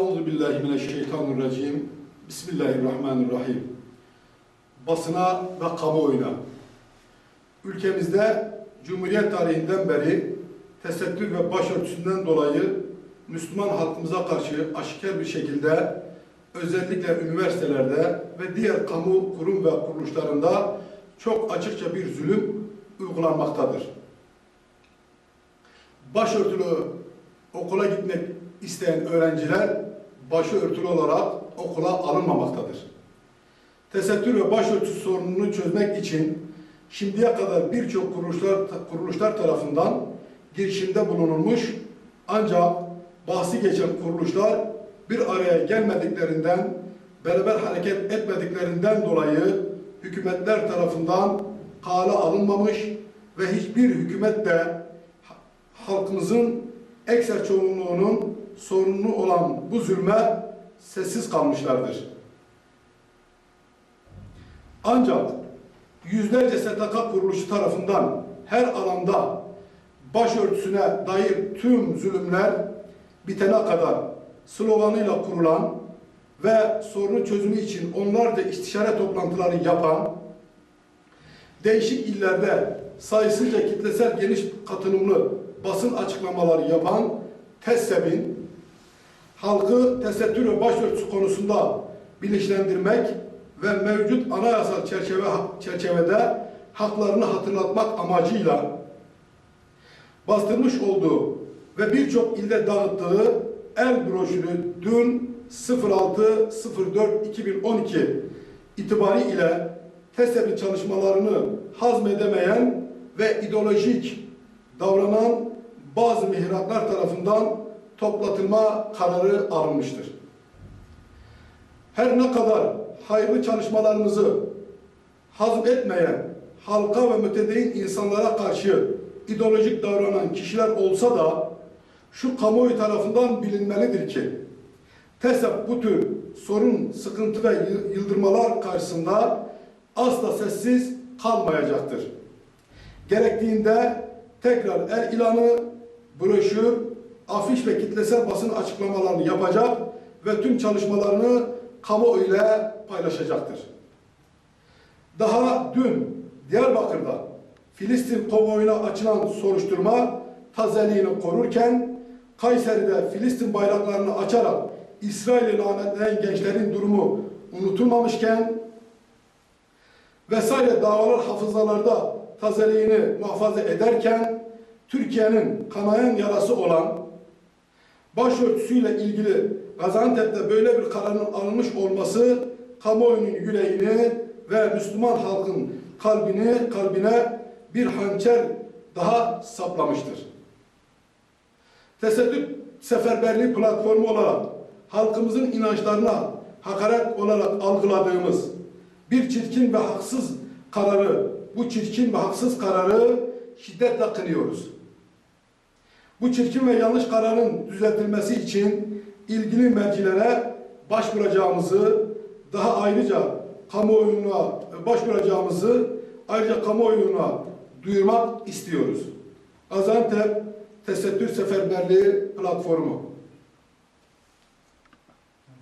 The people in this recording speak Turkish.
Euzu billahi mineşşeytanirracim. Bismillahirrahmanirrahim. Basına ve kamuoyuna. Ülkemizde Cumhuriyet tarihinden beri tesettür ve başörtüsünden dolayı Müslüman halkımıza karşı aşikar bir şekilde özellikle üniversitelerde ve diğer kamu kurum ve kuruluşlarında çok açıkça bir zulüm uygulanmaktadır. Başörtülü okula gitmek isteyen öğrenciler başı örtülü olarak okula alınmamaktadır. Tesettür ve başörtüsü sorununu çözmek için şimdiye kadar birçok kuruluşlar, kuruluşlar tarafından girişimde bulunulmuş ancak bahsi geçen kuruluşlar bir araya gelmediklerinden, beraber hareket etmediklerinden dolayı hükümetler tarafından kale alınmamış ve hiçbir hükümet de halkımızın ekser çoğunluğunun sorunlu olan bu zulme sessiz kalmışlardır. Ancak yüzlerce STK kuruluşu tarafından her alanda başörtüsüne dair tüm zulümler bitene kadar sloganıyla kurulan ve sorunu çözümü için onlarca istişare toplantıları yapan, değişik illerde sayısızca kitlesel geniş katılımlı basın açıklamaları yapan TESSEB'in halkı tesettür ve başörtüsü konusunda bilinçlendirmek ve mevcut anayasal çerçeve, çerçevede haklarını hatırlatmak amacıyla bastırmış olduğu ve birçok ilde dağıttığı el broşürü dün 06.04.2012 itibariyle TESEB'in çalışmalarını hazmedemeyen ve ideolojik davranan bazı mihraklar tarafından toplatılma kararı alınmıştır. Her ne kadar hayırlı çalışmalarımızı hazmetmeyen halka ve mütedeyin insanlara karşı ideolojik davranan kişiler olsa da şu kamuoyu tarafından bilinmelidir ki TESEP bu tür sorun, sıkıntı ve yıldırmalar karşısında asla sessiz kalmayacaktır. Gerektiğinde tekrar el ilanı, broşür, afiş ve kitlesel basın açıklamalarını yapacak ve tüm çalışmalarını kamuoyu ile paylaşacaktır. Daha dün Diyarbakır'da Filistin konvoyuna açılan soruşturma tazeliğini korurken Kayseri'de Filistin bayraklarını açarak İsrail'i lanetleyen gençlerin durumu unutulmamışken vesaire davalar hafızalarda tazeliğini muhafaza ederken Türkiye'nin kanayan yarası olan başörtüsüyle ilgili Gaziantep'te böyle bir kararın alınmış olması kamuoyunun yüreğini ve Müslüman halkın kalbini kalbine bir hançer daha saplamıştır. Tesettür seferberliği platformu olarak halkımızın inançlarına hakaret olarak algıladığımız bir çirkin ve haksız kararı, bu çirkin ve haksız kararı şiddetle kınıyoruz. Bu çirkin ve yanlış kararın düzeltilmesi için ilgili mercilere başvuracağımızı, daha ayrıca kamuoyuna başvuracağımızı ayrıca kamuoyuna duyurmak istiyoruz. Gaziantep Tesettür Seferberliği Platformu